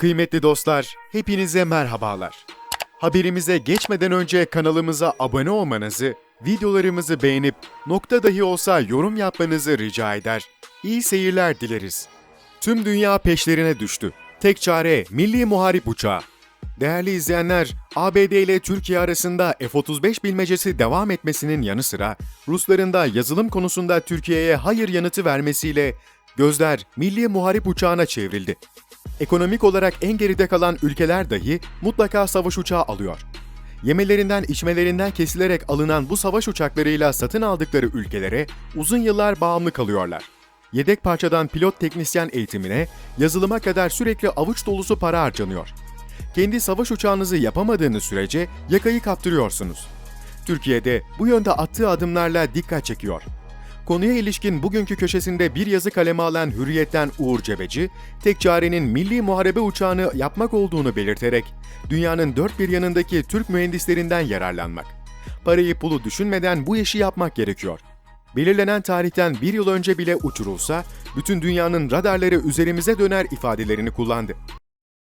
Kıymetli dostlar, hepinize merhabalar. Haberimize geçmeden önce kanalımıza abone olmanızı, videolarımızı beğenip nokta dahi olsa yorum yapmanızı rica eder. İyi seyirler dileriz. Tüm dünya peşlerine düştü. Tek çare milli muharip uçağı. Değerli izleyenler, ABD ile Türkiye arasında F-35 bilmecesi devam etmesinin yanı sıra Rusların da yazılım konusunda Türkiye'ye hayır yanıtı vermesiyle gözler milli muharip uçağına çevrildi. Ekonomik olarak en geride kalan ülkeler dahi mutlaka savaş uçağı alıyor. Yemelerinden içmelerinden kesilerek alınan bu savaş uçaklarıyla satın aldıkları ülkelere uzun yıllar bağımlı kalıyorlar. Yedek parçadan pilot teknisyen eğitimine, yazılıma kadar sürekli avuç dolusu para harcanıyor. Kendi savaş uçağınızı yapamadığınız sürece yakayı kaptırıyorsunuz. Türkiye'de bu yönde attığı adımlarla dikkat çekiyor. Konuya ilişkin bugünkü köşesinde bir yazı kaleme alan Hürriyet'ten Uğur Cebeci, tek çarenin milli muharebe uçağını yapmak olduğunu belirterek, dünyanın dört bir yanındaki Türk mühendislerinden yararlanmak. Parayı pulu düşünmeden bu işi yapmak gerekiyor. Belirlenen tarihten bir yıl önce bile uçurulsa, bütün dünyanın radarları üzerimize döner ifadelerini kullandı.